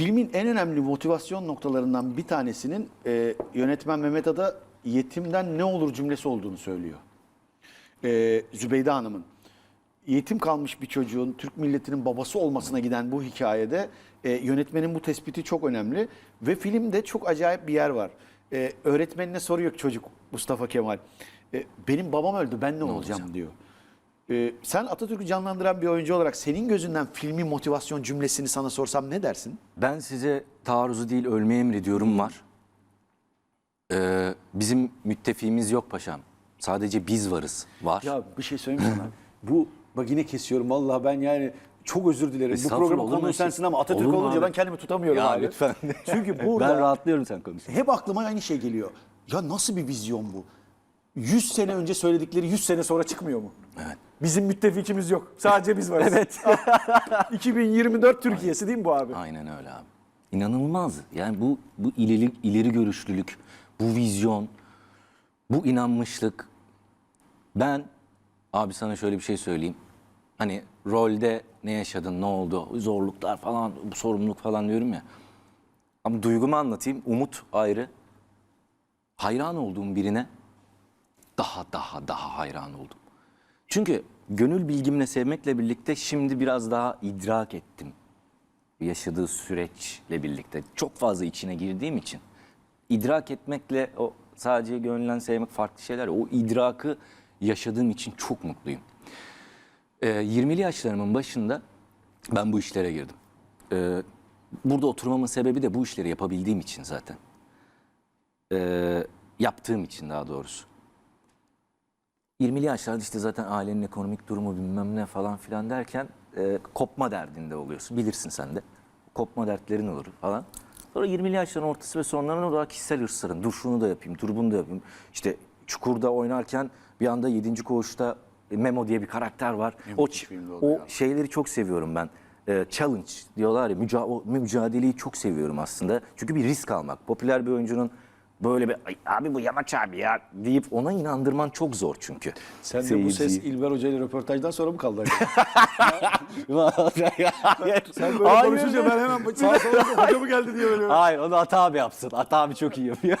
Filmin en önemli motivasyon noktalarından bir tanesinin e, yönetmen Mehmet Ada yetimden ne olur cümlesi olduğunu söylüyor. E, Zübeyde Hanım'ın. Yetim kalmış bir çocuğun Türk milletinin babası olmasına giden bu hikayede e, yönetmenin bu tespiti çok önemli. Ve filmde çok acayip bir yer var. E, öğretmenine soruyor çocuk Mustafa Kemal. E, benim babam öldü ben ne, olacağım diyor. E, sen Atatürk'ü canlandıran bir oyuncu olarak senin gözünden filmin motivasyon cümlesini sana sorsam ne dersin? Ben size taarruzu değil ölmeyi emrediyorum var. Ee, bizim müttefiğimiz yok paşam. Sadece biz varız. Var. Ya bir şey söyleyeyim mi sana? Bu bak yine kesiyorum vallahi ben yani çok özür dilerim. Bu Estağfurullah, programın olur mu konuğu öyle sensin ama Atatürk Olur mu olunca abi? ben kendimi tutamıyorum Ya abi. lütfen. Çünkü burada ben rahatlıyorum sen konuşurken. hep aklıma aynı şey geliyor. Ya nasıl bir vizyon bu? 100 sene önce söyledikleri 100 sene sonra çıkmıyor mu? Evet. Bizim müttefikimiz yok. Sadece biz varız. Evet. 2024 Türkiye'si değil mi bu abi? Aynen öyle abi. İnanılmaz. Yani bu bu ileri, ileri görüşlülük, bu vizyon, bu inanmışlık. Ben abi sana şöyle bir şey söyleyeyim. Hani rolde ne yaşadın, ne oldu, zorluklar falan, bu sorumluluk falan diyorum ya. Ama duygumu anlatayım. Umut ayrı. Hayran olduğum birine daha daha daha hayran oldum. Çünkü gönül bilgimle sevmekle birlikte şimdi biraz daha idrak ettim. Yaşadığı süreçle birlikte çok fazla içine girdiğim için idrak etmekle o sadece gönülden sevmek farklı şeyler. O idrakı yaşadığım için çok mutluyum. Ee, 20'li yaşlarımın başında ben bu işlere girdim. Ee, burada oturmamın sebebi de bu işleri yapabildiğim için zaten. Ee, yaptığım için daha doğrusu. 20'li yaşlarda işte zaten ailenin ekonomik durumu bilmem ne falan filan derken e, kopma derdinde oluyorsun. Bilirsin sen de. Kopma dertlerin olur falan. Sonra 20'li yaşların ortası ve sonlarına daha kişisel hırsların. Dur şunu da yapayım, dur bunu da yapayım. İşte Çukur'da oynarken bir anda 7. koğuşta Memo diye bir karakter var. Filmdi o o ya. şeyleri çok seviyorum ben. Ee, challenge diyorlar ya, müca- o mücadeleyi çok seviyorum aslında. Çünkü bir risk almak. Popüler bir oyuncunun böyle bir "Ay, abi bu yamaç abi ya deyip ona inandırman çok zor çünkü. Sen de bu ses. İlber Hoca ile röportajdan sonra mı kaldı? Hayır. Sen böyle Hayır. konuşunca ben hemen sağa sola hoca mı geldi diye böyle. Hayır onu Ata abi yapsın. Ata abi çok iyi yapıyor.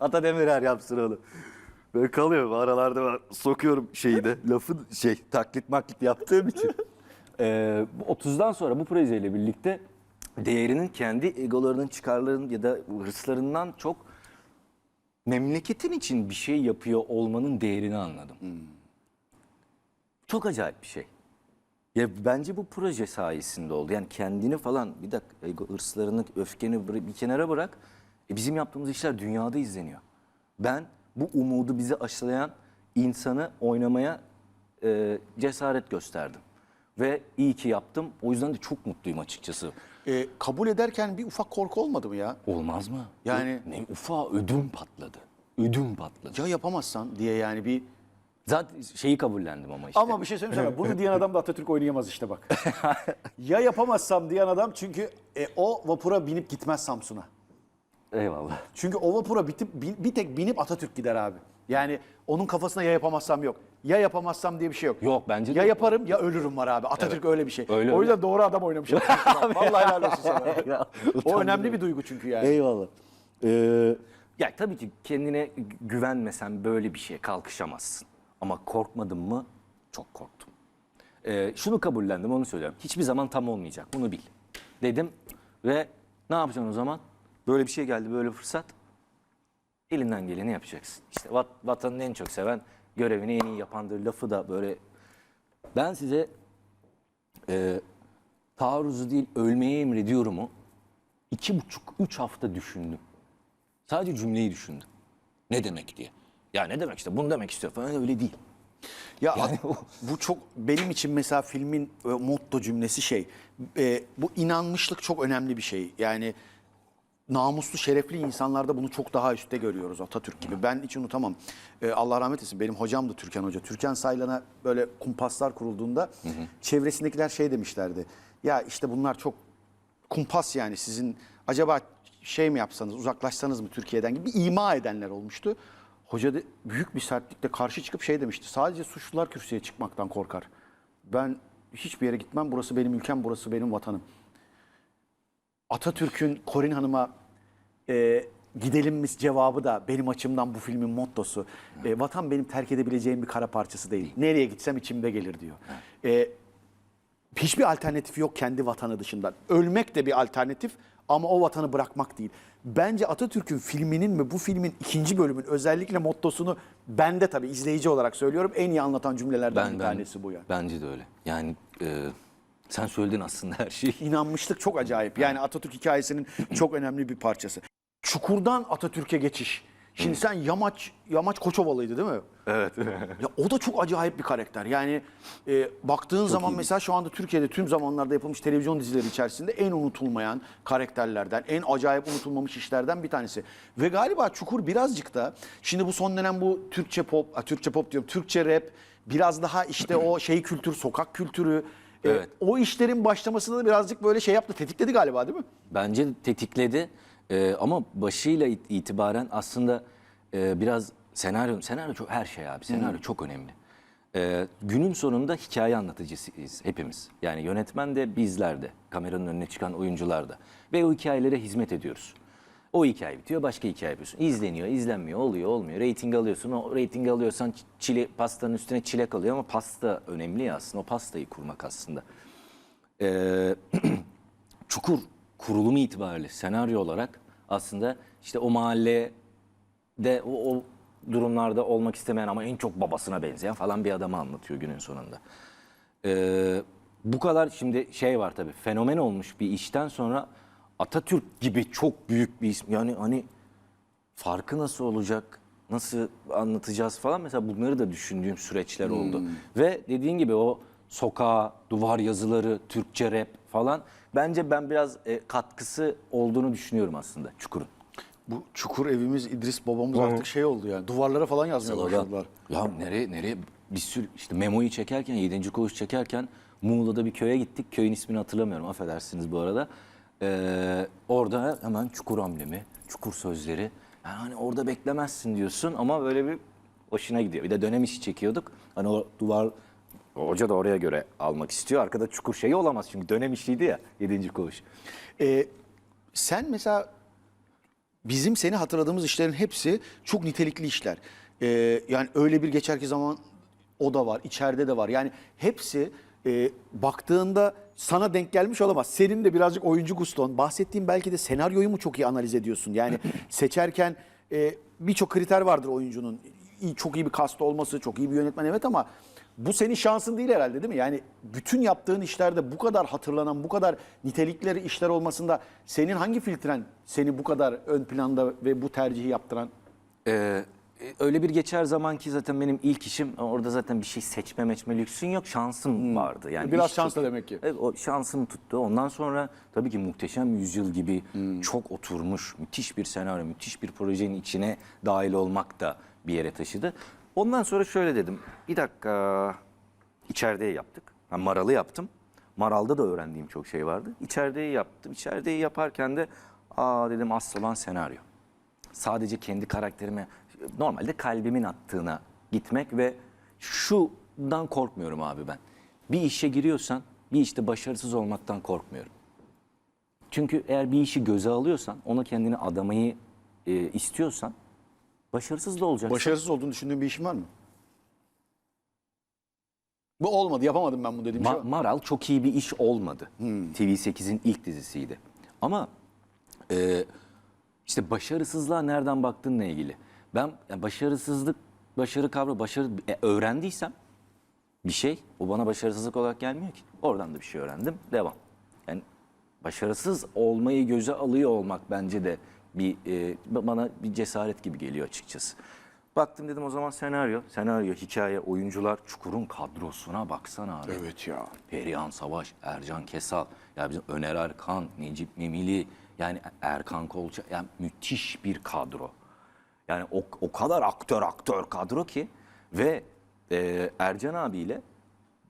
Ata Demirer yapsın onu. Böyle kalıyorum aralarda ben sokuyorum şeyi de lafın şey taklit maklit yaptığım için. Ee, bu 30'dan sonra bu projeyle birlikte değerinin kendi egolarının çıkarlarının ya da hırslarından çok memleketin için bir şey yapıyor olmanın değerini anladım. Çok acayip bir şey. Ya bence bu proje sayesinde oldu. Yani kendini falan bir dakika ego, hırslarını, öfkeni bir kenara bırak. E bizim yaptığımız işler dünyada izleniyor. Ben bu umudu bize aşılayan insanı oynamaya e, cesaret gösterdim. Ve iyi ki yaptım. O yüzden de çok mutluyum açıkçası. E, kabul ederken bir ufak korku olmadı mı ya? Olmaz mı? Yani- ne ufa ödüm patladı. Ödüm patladı. Ya yapamazsan diye yani bir... Zaten şeyi kabullendim ama işte. Ama bir şey söyleyeyim sana. Bunu diyen adam da Atatürk oynayamaz işte bak. ya yapamazsam diyen adam çünkü e, o vapura binip gitmez Samsun'a. Eyvallah. Çünkü o vapura bitip, bi- bir tek binip Atatürk gider abi. Yani onun kafasına ya yapamazsam yok. Ya yapamazsam diye bir şey yok. Yok, bence de Ya yaparım ya ölürüm var abi. Atatürk öyle bir şey. Öyle, o yüzden doğru adam oynamış. Atatürk. Vallahi helal olsun sana. o önemli bir duygu çünkü yani. Eyvallah. Ee, ya tabii ki kendine güvenmesen böyle bir şeye kalkışamazsın. Ama korkmadım mı? Çok korktum. Ee, şunu kabullendim onu söylüyorum. Hiçbir zaman tam olmayacak bunu bil. Dedim ve ne yapacaksın o zaman? Böyle bir şey geldi böyle fırsat. Elinden geleni yapacaksın. İşte vat, vatanını en çok seven görevini en iyi yapandır lafı da böyle. Ben size e, taarruzu değil ölmeye emrediyorum o iki buçuk, üç hafta düşündüm. Sadece cümleyi düşündüm. Ne demek diye. Ya ne demek işte bunu demek istiyor falan öyle değil. Ya Yani bu çok benim için mesela filmin e, motto cümlesi şey. e, bu inanmışlık çok önemli bir şey. Yani namuslu, şerefli insanlarda bunu çok daha üstte görüyoruz Atatürk gibi. Ben hiç unutamam. E, Allah rahmet eylesin benim hocamdı Türkan Hoca. Türkan Saylan'a böyle kumpaslar kurulduğunda çevresindekiler şey demişlerdi. Ya işte bunlar çok kumpas yani sizin acaba şey mi yapsanız uzaklaşsanız mı Türkiye'den gibi bir ima edenler olmuştu. Hoca da büyük bir sertlikle karşı çıkıp şey demişti. Sadece suçlular kürsüye çıkmaktan korkar. Ben hiçbir yere gitmem. Burası benim ülkem, burası benim vatanım. Atatürk'ün Korin Hanım'a e, gidelim mi cevabı da benim açımdan bu filmin mottosu. E, vatan benim terk edebileceğim bir kara parçası değil. Nereye gitsem içimde gelir diyor. E, hiçbir alternatif yok kendi vatanı dışından. Ölmek de bir alternatif ama o vatanı bırakmak değil. Bence Atatürk'ün filminin ve bu filmin ikinci bölümün özellikle mottosunu ben de tabii izleyici olarak söylüyorum en iyi anlatan cümlelerden bir tanesi bu yani. Bence de öyle. Yani e, sen söyledin aslında her şeyi. İnanmışlık çok acayip. Yani Atatürk hikayesinin çok önemli bir parçası. Çukurdan Atatürk'e geçiş. Şimdi sen Yamaç Yamaç Koçovalı'ydı değil mi? Evet. Ya o da çok acayip bir karakter. Yani e, baktığın zaman mesela şu anda Türkiye'de tüm zamanlarda yapılmış televizyon dizileri içerisinde en unutulmayan karakterlerden, en acayip unutulmamış işlerden bir tanesi. Ve galiba Çukur birazcık da şimdi bu son dönem bu Türkçe pop, a, Türkçe pop diyorum, Türkçe rap biraz daha işte o şey kültür, sokak kültürü e, Evet. o işlerin başlamasını da birazcık böyle şey yaptı, tetikledi galiba değil mi? Bence tetikledi Ee, ama başıyla it- itibaren aslında e, biraz senaryo, senaryo çok her şey abi. Senaryo çok önemli. Ee, günün sonunda hikaye anlatıcısıyız hepimiz. Yani yönetmen de bizler de, kameranın önüne çıkan oyuncular da. Ve o hikayelere hizmet ediyoruz. O hikaye bitiyor, başka hikaye yapıyorsun. İzleniyor, izlenmiyor, oluyor, olmuyor. Rating alıyorsun. O rating alıyorsan çile, pastanın üstüne çilek alıyor ama pasta önemli ya aslında. O pastayı kurmak aslında. Ee, Çukur kurulumu itibariyle senaryo olarak aslında işte o mahallede o, o durumlarda olmak istemeyen ama en çok babasına benzeyen falan bir adamı anlatıyor günün sonunda. Ee, bu kadar şimdi şey var tabii fenomen olmuş bir işten sonra Atatürk gibi çok büyük bir isim yani hani farkı nasıl olacak, nasıl anlatacağız falan mesela bunları da düşündüğüm süreçler oldu. Ve dediğin gibi o sokağa, duvar yazıları, Türkçe rap falan bence ben biraz e, katkısı olduğunu düşünüyorum aslında Çukur'un. Bu Çukur evimiz İdris babamız artık şey oldu yani. Duvarlara falan yazmaya başladılar. Ya nereye nereye bir sürü işte memoyu çekerken 7. koğuş çekerken Muğla'da bir köye gittik. Köyün ismini hatırlamıyorum affedersiniz bu arada. Ee, orada hemen çukur amblemi, çukur sözleri. Yani hani orada beklemezsin diyorsun ama böyle bir hoşuna gidiyor. Bir de dönem işi çekiyorduk. Hani o duvar hoca da oraya göre almak istiyor. Arkada çukur şeyi olamaz çünkü dönem işiydi ya 7. koğuş. Ee, sen mesela bizim seni hatırladığımız işlerin hepsi çok nitelikli işler. Ee, yani öyle bir geçer ki zaman o da var, içeride de var. Yani hepsi e, baktığında sana denk gelmiş olamaz. Senin de birazcık oyuncu guston. Bahsettiğim belki de senaryoyu mu çok iyi analiz ediyorsun? Yani seçerken e, birçok kriter vardır oyuncunun. İyi, çok iyi bir kast olması, çok iyi bir yönetmen evet ama bu senin şansın değil herhalde değil mi? Yani bütün yaptığın işlerde bu kadar hatırlanan, bu kadar nitelikleri işler olmasında senin hangi filtren seni bu kadar ön planda ve bu tercihi yaptıran? Ee, öyle bir geçer zaman ki zaten benim ilk işim orada zaten bir şey seçme meçme lüksün yok şansım vardı. Yani Biraz iş şans da çok- demek ki. Evet, o şansım tuttu. Ondan sonra tabii ki Muhteşem Yüzyıl gibi çok oturmuş müthiş bir senaryo, müthiş bir projenin içine dahil olmak da bir yere taşıdı. Ondan sonra şöyle dedim. Bir dakika içeride yaptık. Ben Maral'ı yaptım. Maral'da da öğrendiğim çok şey vardı. İçerideyi yaptım. İçerideyi yaparken de aa dedim asıl olan senaryo sadece kendi karakterime normalde kalbimin attığına gitmek ve şundan korkmuyorum abi ben. Bir işe giriyorsan bir işte başarısız olmaktan korkmuyorum. Çünkü eğer bir işi göze alıyorsan, ona kendini adamayı e, istiyorsan başarısız da olacaksın. Başarısız olduğunu düşündüğün bir işin var mı? Bu olmadı, yapamadım ben bunu dediğim şey Ma- var. Maral çok iyi bir iş olmadı. TV8'in ilk dizisiydi. Ama e, işte başarısızlığa nereden baktığınla ilgili. Ben yani başarısızlık, başarı kavramı, başarı e, öğrendiysem bir şey, o bana başarısızlık olarak gelmiyor ki. Oradan da bir şey öğrendim, devam. Yani başarısız olmayı göze alıyor olmak bence de bir e, bana bir cesaret gibi geliyor açıkçası. Baktım dedim o zaman senaryo, senaryo, hikaye, oyuncular, Çukur'un kadrosuna baksana abi. Evet ya. Perihan Savaş, Ercan Kesal, ya bizim Öner Erkan, Necip Memili, yani Erkan Kolça, yani müthiş bir kadro. Yani o, o kadar aktör aktör kadro ki ve e, Ercan abiyle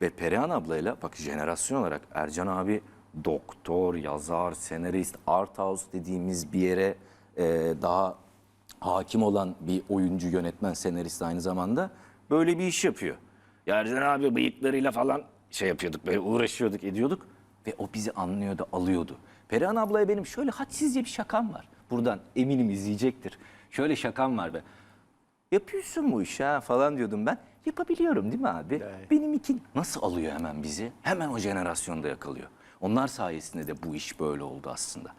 ve Perihan ablayla bak jenerasyon olarak Ercan abi doktor, yazar, senarist, art house dediğimiz bir yere e, daha hakim olan bir oyuncu, yönetmen, senarist aynı zamanda böyle bir iş yapıyor. Ya Ercan abi bıyıklarıyla falan şey yapıyorduk, böyle uğraşıyorduk, ediyorduk. Ve o bizi anlıyordu, alıyordu. Perihan ablaya benim şöyle hadsizce bir şakam var. Buradan eminim izleyecektir. Şöyle şakam var be. Yapıyorsun bu işi ha falan diyordum ben. Yapabiliyorum değil mi abi? Benim için nasıl alıyor hemen bizi? Hemen o jenerasyonda yakalıyor. Onlar sayesinde de bu iş böyle oldu aslında.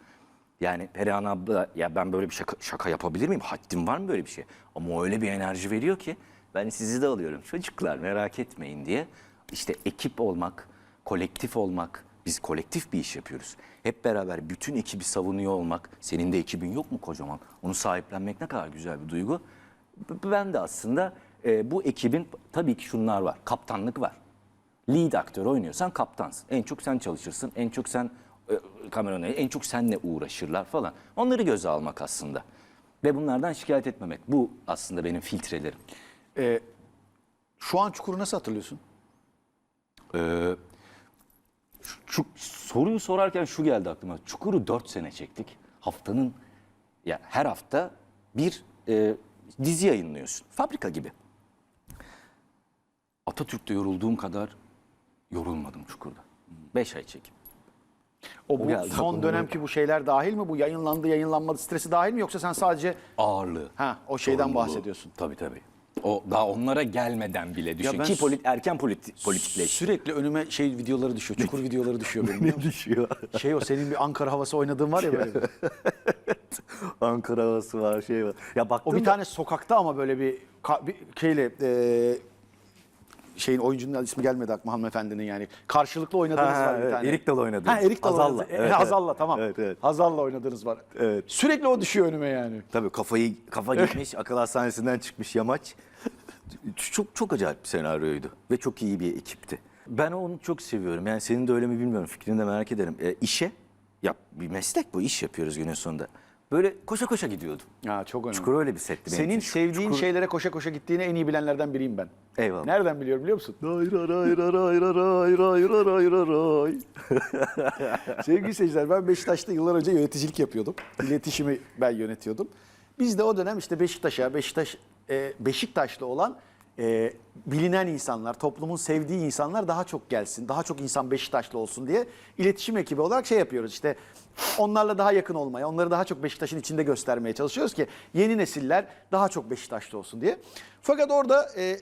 Yani Perihan abla ya ben böyle bir şaka, şaka yapabilir miyim? Haddim var mı böyle bir şey? Ama o öyle bir enerji veriyor ki ben sizi de alıyorum. Çocuklar merak etmeyin diye. İşte ekip olmak, kolektif olmak. Biz kolektif bir iş yapıyoruz. Hep beraber bütün ekibi savunuyor olmak. Senin de ekibin yok mu kocaman? Onu sahiplenmek ne kadar güzel bir duygu. Ben de aslında e, bu ekibin tabii ki şunlar var. Kaptanlık var. Lead aktör oynuyorsan kaptansın. En çok sen çalışırsın. En çok sen e, kameranı, en çok senle uğraşırlar falan. Onları göze almak aslında. Ve bunlardan şikayet etmemek. Bu aslında benim filtrelerim. Ee, şu an Çukur'u nasıl hatırlıyorsun? Ee, şu, şu soruyu sorarken şu geldi aklıma. Çukur'u 4 sene çektik. Haftanın ya her hafta bir e, dizi yayınlıyorsun. Fabrika gibi. Atatürk'te yorulduğum kadar yorulmadım Çukur'da. 5 ay çekim. O bu geldi son aklıma. dönemki bu şeyler dahil mi? Bu yayınlandı, yayınlanmadı stresi dahil mi? Yoksa sen sadece Ağırlığı. ha o şeyden sorumluluğu. bahsediyorsun? Tabii tabii. O daha onlara gelmeden bile düşün. ben Ki polit, erken politi, politikleşti. Sürekli önüme şey videoları düşüyor. Çukur videoları düşüyor benim. biliyor musun? düşüyor? Şey o senin bir Ankara havası oynadığın var ya böyle. bir. Ankara havası var, şey var. Ya baktın O bir tane sokakta ama böyle bir, ka- bir şeyle e, şeyin oyuncunun ismi gelmedi aklıma hanımefendinin yani. Karşılıklı oynadığınız Ha, var bir evet, tane. Erik Dalı oynadığınız. Ha Erik oynadığınız. evet, E, evet. Hazal'la tamam. Evet, evet. Hazal'la oynadığınız var. Evet. Sürekli o düşüyor önüme yani. Tabii kafayı kafa gitmiş, akıl hastanesinden çıkmış yamaç. Çok çok acayip bir senaryoydu ve çok iyi bir ekipti. Ben onu çok seviyorum. Yani senin de öyle mi bilmiyorum. Fikrini de merak ederim. E, işe, ya bir meslek bu iş yapıyoruz günün sonunda. Böyle koşa koşa gidiyordum. Ha çok önemli. Çukur öyle bir setti benim Senin için. sevdiğin Çukur- şeylere koşa koşa gittiğini en iyi bilenlerden biriyim ben. Eyvallah. Nereden biliyorum biliyor musun? Ray ray ray ray ray ray ray ray ray ray. Sevgili seyirciler ben Beşiktaş'ta yıllar önce yöneticilik yapıyordum. İletişimi ben yönetiyordum. Biz de o dönem işte Beşiktaş'a, Beşiktaş, e, Beşiktaşlı olan e, bilinen insanlar, toplumun sevdiği insanlar daha çok gelsin, daha çok insan Beşiktaşlı olsun diye iletişim ekibi olarak şey yapıyoruz. İşte onlarla daha yakın olmaya, onları daha çok Beşiktaş'ın içinde göstermeye çalışıyoruz ki yeni nesiller daha çok Beşiktaşlı olsun diye. Fakat orada e,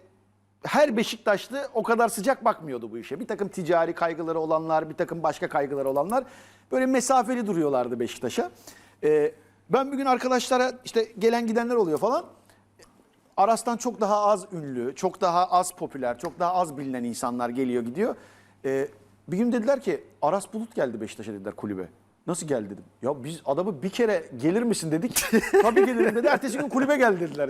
her Beşiktaşlı o kadar sıcak bakmıyordu bu işe. Bir takım ticari kaygıları olanlar, bir takım başka kaygıları olanlar böyle mesafeli duruyorlardı Beşiktaş'a. Ee, ben bir gün arkadaşlara işte gelen gidenler oluyor falan. Aras'tan çok daha az ünlü, çok daha az popüler, çok daha az bilinen insanlar geliyor gidiyor. Ee, bir gün dediler ki Aras Bulut geldi Beşiktaş'a dediler kulübe. Nasıl geldi dedim. Ya biz adamı bir kere gelir misin dedik. Tabii gelirim dedi. Ertesi gün kulübe geldi dediler.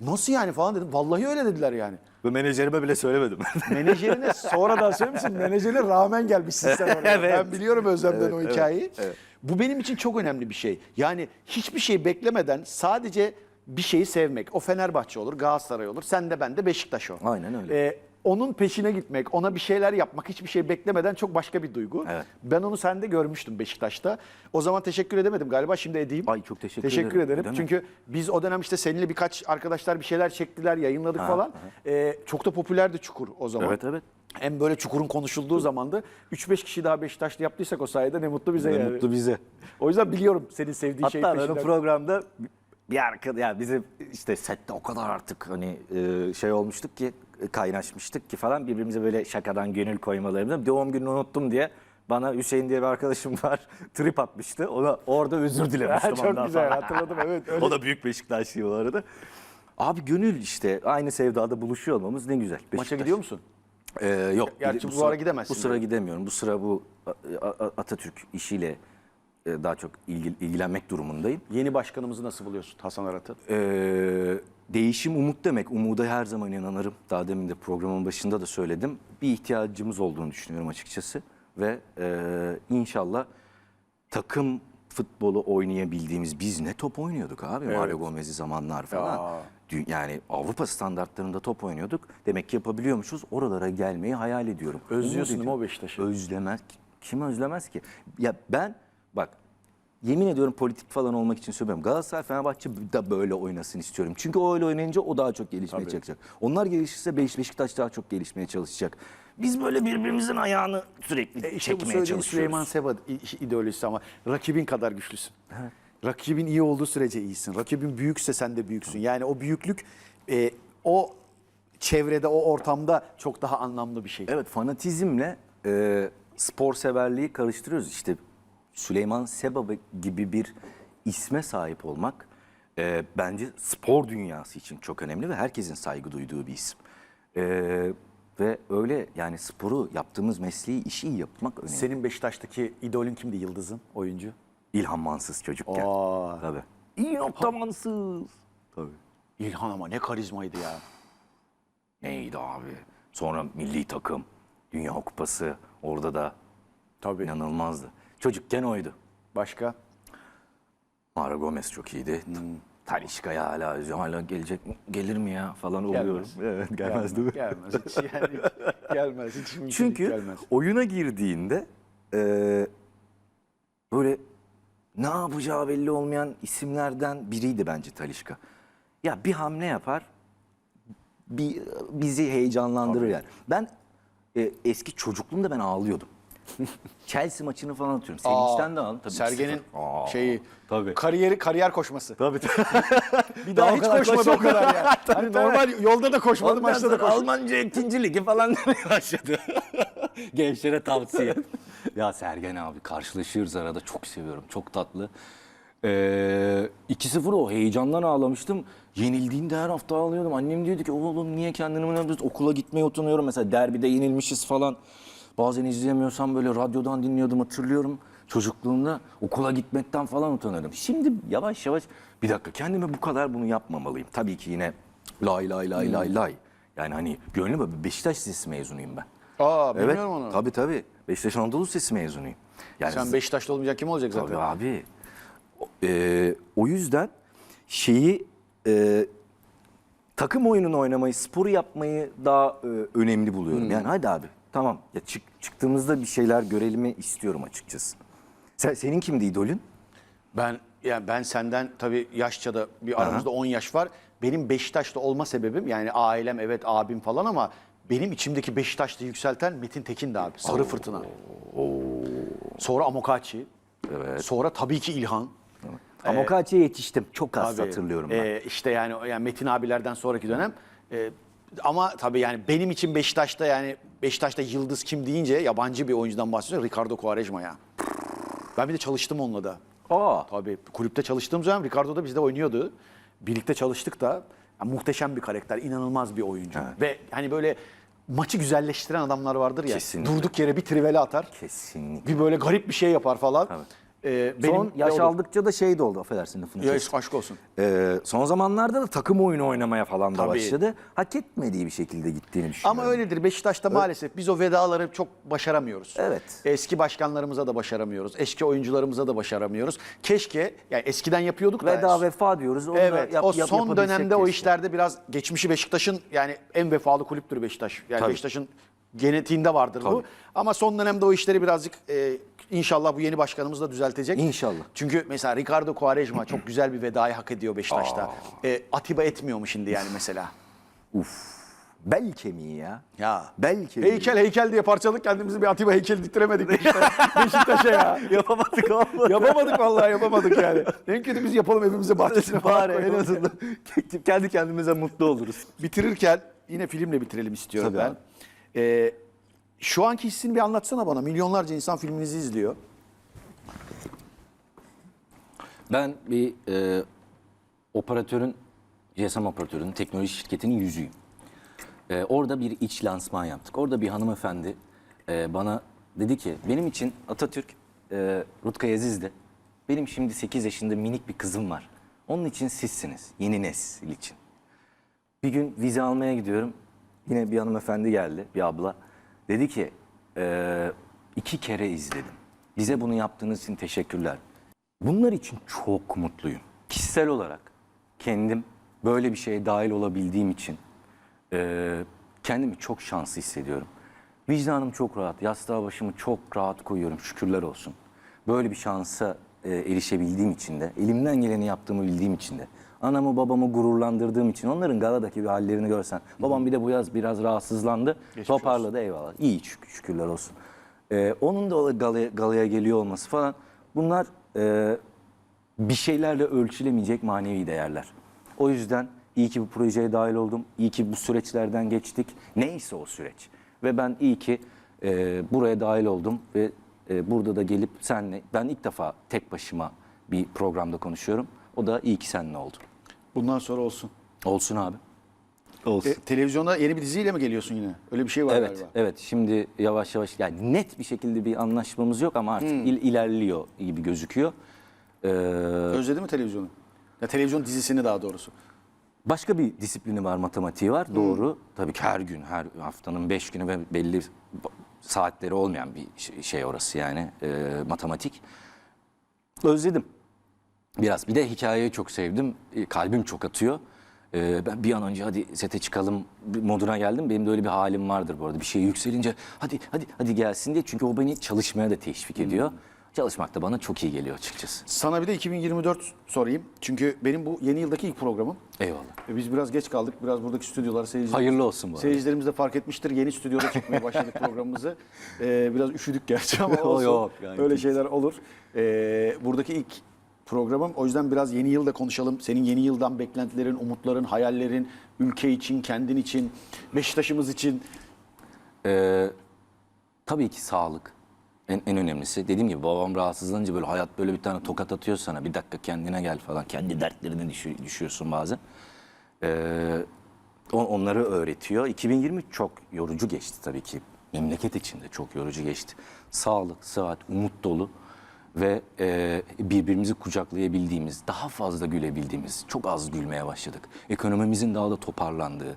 Nasıl yani falan dedim. Vallahi öyle dediler yani. Ve menajerime bile söylemedim. Menajerine sonradan söylemişsin. Menajerine rağmen gelmişsin sen oraya. Evet. Ben biliyorum Özlem'den Evet, o evet, hikayeyi. evet. Bu benim için çok önemli bir şey. Yani hiçbir şey beklemeden sadece bir şeyi sevmek. O Fenerbahçe olur, Galatasaray olur. Sen de ben de Beşiktaş o. Aynen öyle. Ee, onun peşine gitmek, ona bir şeyler yapmak, hiçbir şey beklemeden çok başka bir duygu. Evet. Ben onu sende görmüştüm Beşiktaş'ta. O zaman teşekkür edemedim galiba şimdi edeyim. Ay, çok teşekkür Teşekkür ederim. ederim. Çünkü biz o dönem işte seninle birkaç arkadaşlar bir şeyler çektiler, yayınladık falan. Ee, çok da popülerdi Çukur o zaman. Evet, evet. Hem böyle Çukur'un konuşulduğu zamandı. 3-5 kişi daha Beşiktaşlı yaptıysak o sayede ne mutlu bize Ne yani. mutlu bize. O yüzden biliyorum senin sevdiğin şeyi Hatta o peşinden. programda bir arka ya bizim işte sette o kadar artık hani e, şey olmuştuk ki e, kaynaşmıştık ki falan birbirimize böyle şakadan gönül koymalarımızda doğum gününü unuttum diye bana Hüseyin diye bir arkadaşım var trip atmıştı. Ona orada özür dilemiştim Çok ondan güzel falan. hatırladım evet. Öyle. O da büyük Beşiktaşlı bu arada. Abi gönül işte aynı sevdada buluşuyor olmamız ne güzel. Maça Beşiktaş. gidiyor musun? Ee, yok. Gerçi bu sıra- ara gidemezsin Bu sıra gidemiyorum. Bu sıra bu Atatürk işiyle daha çok ilgil- ilgilenmek durumundayım. Yeni başkanımızı nasıl buluyorsun Hasan Arat'ı? Ee, değişim umut demek. Umuda her zaman inanırım. Daha demin de programın başında da söyledim. Bir ihtiyacımız olduğunu düşünüyorum açıkçası. Ve e, inşallah takım futbolu oynayabildiğimiz biz ne top oynuyorduk abi. Mario Gomez'i zamanlar falan. Ya. Yani Avrupa standartlarında top oynuyorduk. Demek ki yapabiliyormuşuz. Oralara gelmeyi hayal ediyorum. Özlüyorsun ediyorum. Beşiktaş'ı? Özlemez. Kim özlemez ki? Ya ben yemin ediyorum politik falan olmak için söylemiyorum. Galatasaray Fenerbahçe da böyle oynasın istiyorum. Çünkü o öyle oynayınca o daha çok gelişmeye çalışacak. Onlar gelişirse Beş- Beşiktaş daha çok gelişmeye çalışacak. Biz böyle birbirimizin ayağını sürekli E işte çekmeye çalışıyoruz. Süleyman Seba ideolojisi ama rakibin kadar güçlüsün. Rakibin iyi olduğu sürece iyisin. Rakibin büyükse sen de büyüksün. Yani o büyüklük e, o çevrede, o ortamda çok daha anlamlı bir şey. Evet fanatizmle e, spor severliği karıştırıyoruz. İşte Süleyman Seba gibi bir isme sahip olmak e, bence spor dünyası için çok önemli ve herkesin saygı duyduğu bir isim. E, ve öyle yani sporu yaptığımız mesleği işi iyi yapmak önemli. Senin Beşiktaş'taki idolün kimdi Yıldız'ın oyuncu? İlhan Mansız çocukken. Aa. Tabii. İyi nokta Mansız. Tabii. İlhan ama ne karizmaydı ya. Neydi abi? Sonra milli takım, Dünya Kupası orada da Tabii. inanılmazdı. Çocukken oydu. Başka? Mario Gomez çok iyiydi. Talişka'ya hala özlüyorum. Hala gelecek mi? Gelir mi ya falan oluyorum. Evet, gelmez değil mi? Gelmez. Hiç yani gelmez. Hiç mümkün Çünkü gelmez. oyuna girdiğinde e, böyle ne yapacağı belli olmayan isimlerden biriydi bence Talişka. Ya bir hamle yapar, bir bizi heyecanlandırır yani. Ben e, eski çocukluğumda ben ağlıyordum. Chelsea maçını falan atıyorum. Sevinçten de ağladım tabii. Sergen'in 2-0. Aa, şeyi tabii. kariyeri kariyer koşması. Tabii Bir daha o hiç koşmadı o kadar yani. Hani normal yolda da koşmadı, Ondan maçta da koşmadı. Almanca ikinci ligi falan demeye başladı. Gençlere tavsiye. ya Sergen abi karşılaşıyoruz arada çok seviyorum. Çok tatlı. Ee, 2-0 o heyecandan ağlamıştım. Yenildiğinde her hafta ağlıyordum. Annem diyordu ki oğlum niye kendini mi? Okula gitmeye utanıyorum. Mesela derbide yenilmişiz falan. Bazen izleyemiyorsam böyle radyodan dinliyordum hatırlıyorum. Çocukluğumda okula gitmekten falan utanıyordum. Şimdi yavaş yavaş bir dakika kendime bu kadar bunu yapmamalıyım. Tabii ki yine lay lay lay lay lay. Yani hani gönlüm Beşiktaş Lisesi mezunuyum ben. Aa Evet bilmiyorum onu. tabii tabii. Beşiktaş Anadolu Lisesi mezunuyum. Yani Sen Beşiktaş'ta olmayacak kim olacak zaten? Tabii abi. O- e, o yüzden şeyi e, takım oyununu oynamayı, sporu yapmayı daha e, önemli buluyorum. Yani hadi abi tamam ya çık, çıktığımızda bir şeyler görelim istiyorum açıkçası. Sen, senin kimdi idolün? Ben yani ben senden tabii yaşça da bir aramızda 10 yaş var. Benim Beşiktaş'ta olma sebebim yani ailem evet abim falan ama benim içimdeki Beşiktaş'ta yükselten Metin Tekin'di abi. Sarı Fırtına. Sonra Amokachi. Evet. Sonra tabii ki İlhan. Amokachi'ye yetiştim. Çok az Tabii, hatırlıyorum ben. e, işte yani, yani Metin abilerden sonraki dönem. E, ama tabii yani benim için Beşiktaş'ta yani Beşiktaş'ta yıldız kim deyince yabancı bir oyuncudan bahsediyorum. Ricardo Quaresma ya. Ben bir de çalıştım onunla da. Aa. Tabii kulüpte çalıştığım zaman Ricardo da bizde oynuyordu. Birlikte çalıştık da. Yani muhteşem bir karakter, inanılmaz bir oyuncu. Ve hani böyle maçı güzelleştiren adamlar vardır ya. Kesinlikle. Durduk yere bir trivele atar. Kesinlikle. Bir böyle garip bir şey yapar falan. Ee, Son yaş o da- aldıkça da şey de oldu affedersin lafını Ya, kestim. aşk olsun. Ee, son zamanlarda da takım oyunu oynamaya falan da Tabii. başladı. Hak etmediği bir şekilde gittiğini düşünüyorum. Ama öyledir. Beşiktaş'ta maalesef biz o vedaları çok başaramıyoruz. Evet. Eski başkanlarımıza da başaramıyoruz. Eski oyuncularımıza da başaramıyoruz. Keşke yani eskiden yapıyorduk da. Veda vefa diyoruz. Onu Evet. yap- o son dönemde o keşke. işlerde biraz geçmişi Beşiktaş'ın yani en vefalı kulüptür Beşiktaş. Yani Tabii. Beşiktaş'ın genetiğinde vardır bu. Tabii. Ama son dönemde o işleri birazcık e, inşallah bu yeni başkanımız da düzeltecek. İnşallah. Çünkü mesela Ricardo Quaresma çok güzel bir vedayı hak ediyor Beşiktaş'ta. E, Atiba etmiyor mu şimdi yani mesela? Bel kemiği ya. Ya. Bel kemiği. Heykel heykel diye parçaladık kendimizi bir Atiba heykeli diktiremedik Beşiktaş- Beşiktaş'a ya. Yapamadık olmadı. yapamadık vallahi yapamadık yani. En kötü biz yapalım evimize bahçesine Bari en azından kendi kendimize mutlu oluruz. Bitirirken yine filmle bitirelim istiyorum Tabii ben. abi. Ee, şu anki hissini bir anlatsana bana. Milyonlarca insan filminizi izliyor. Ben bir e, operatörün, GSM operatörünün, teknoloji şirketinin yüzüyüm. E, orada bir iç lansman yaptık. Orada bir hanımefendi e, bana dedi ki, benim için Atatürk, e, Rutkay Aziz'di. Benim şimdi 8 yaşında minik bir kızım var. Onun için sizsiniz, yeni nesil için. Bir gün vize almaya gidiyorum. Yine bir hanımefendi geldi, bir abla. Dedi ki, "Ee, iki kere izledim. Bize bunu yaptığınız için teşekkürler. Bunlar için çok mutluyum. Kişisel olarak kendim böyle bir şeye dahil olabildiğim için ee, kendimi çok şanslı hissediyorum. Vicdanım çok rahat, yastığa başımı çok rahat koyuyorum şükürler olsun. Böyle bir şansa e, erişebildiğim için de, elimden geleni yaptığımı bildiğim için de Anamı babamı gururlandırdığım için onların galadaki bir hallerini görsen. Babam bir de bu yaz biraz rahatsızlandı. Toparladı eyvallah. İyi şük- şükürler olsun. Ee, onun da galaya, galaya geliyor olması falan. Bunlar e, bir şeylerle ölçülemeyecek manevi değerler. O yüzden iyi ki bu projeye dahil oldum. İyi ki bu süreçlerden geçtik. Neyse o süreç. Ve ben iyi ki e, buraya dahil oldum ve e, burada da gelip senle ben ilk defa tek başıma bir programda konuşuyorum. O da iyi ki seninle oldu. Bundan sonra olsun. Olsun abi. Olsun. E, televizyonda yeni bir diziyle mi geliyorsun yine? Öyle bir şey var Evet, galiba. evet. Şimdi yavaş yavaş yani net bir şekilde bir anlaşmamız yok ama artık il- ilerliyor gibi gözüküyor. Ee, Özledi mi televizyonu? Ya televizyon dizisini daha doğrusu. Başka bir disiplini var, matematiği var. Doğru. Tabii ki her gün, her haftanın beş günü ve belli saatleri olmayan bir şey- şey orası yani e, matematik. Özledim biraz. Bir de hikayeyi çok sevdim. E, kalbim çok atıyor. E, ben bir an önce hadi sete çıkalım moduna geldim. Benim de öyle bir halim vardır bu arada. Bir şey yükselince hadi hadi hadi gelsin diye. Çünkü o beni çalışmaya da teşvik ediyor. Çalışmak da bana çok iyi geliyor açıkçası. Sana bir de 2024 sorayım. Çünkü benim bu yeni yıldaki ilk programım. Eyvallah. E, Biz biraz geç kaldık. Biraz buradaki stüdyolar seyirciler. Hayırlı olsun bu arada. Seyircilerimiz de fark etmiştir. Yeni stüdyoda çekmeye başladık programımızı. Ee, biraz üşüdük gerçi ama olsun. Yok, gayet Öyle şeyler olur. Ee, buradaki ilk programım. O yüzden biraz yeni yılda konuşalım. Senin yeni yıldan beklentilerin, umutların, hayallerin, ülke için, kendin için, Beşiktaş'ımız için. Ee, tabii ki sağlık. En, en önemlisi. Dediğim gibi babam rahatsızlanınca böyle hayat böyle bir tane tokat atıyor sana. Bir dakika kendine gel falan. Kendi dertlerine düşü- düşüyorsun bazen. Ee, on- onları öğretiyor. 2020 çok yorucu geçti tabii ki. Memleket için de çok yorucu geçti. Sağlık, sıhhat, umut dolu ve e, birbirimizi kucaklayabildiğimiz, daha fazla gülebildiğimiz, çok az gülmeye başladık. Ekonomimizin daha da toparlandığı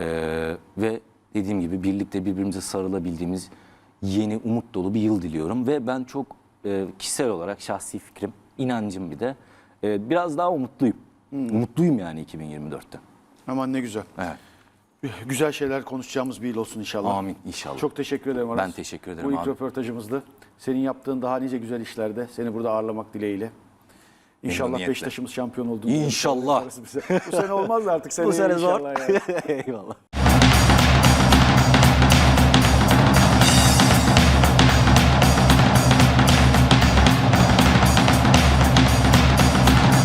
ee, ve dediğim gibi birlikte birbirimize sarılabildiğimiz yeni umut dolu bir yıl diliyorum. Ve ben çok e, kişisel olarak şahsi fikrim, inancım bir de e, biraz daha umutluyum. Umutluyum yani 2024'te. Aman ne güzel. Evet. Güzel şeyler konuşacağımız bir yıl olsun inşallah. Amin inşallah. Çok teşekkür ederim Aras. Ben teşekkür ederim Bu ilk abi. röportajımızdı. Senin yaptığın daha nice güzel işlerde seni burada ağırlamak dileğiyle. İnşallah Memnuniyetle. Beşiktaş'ımız şampiyon olduğunu. İnşallah. Bu sene olmaz da artık Bu sene zor. yani. Eyvallah.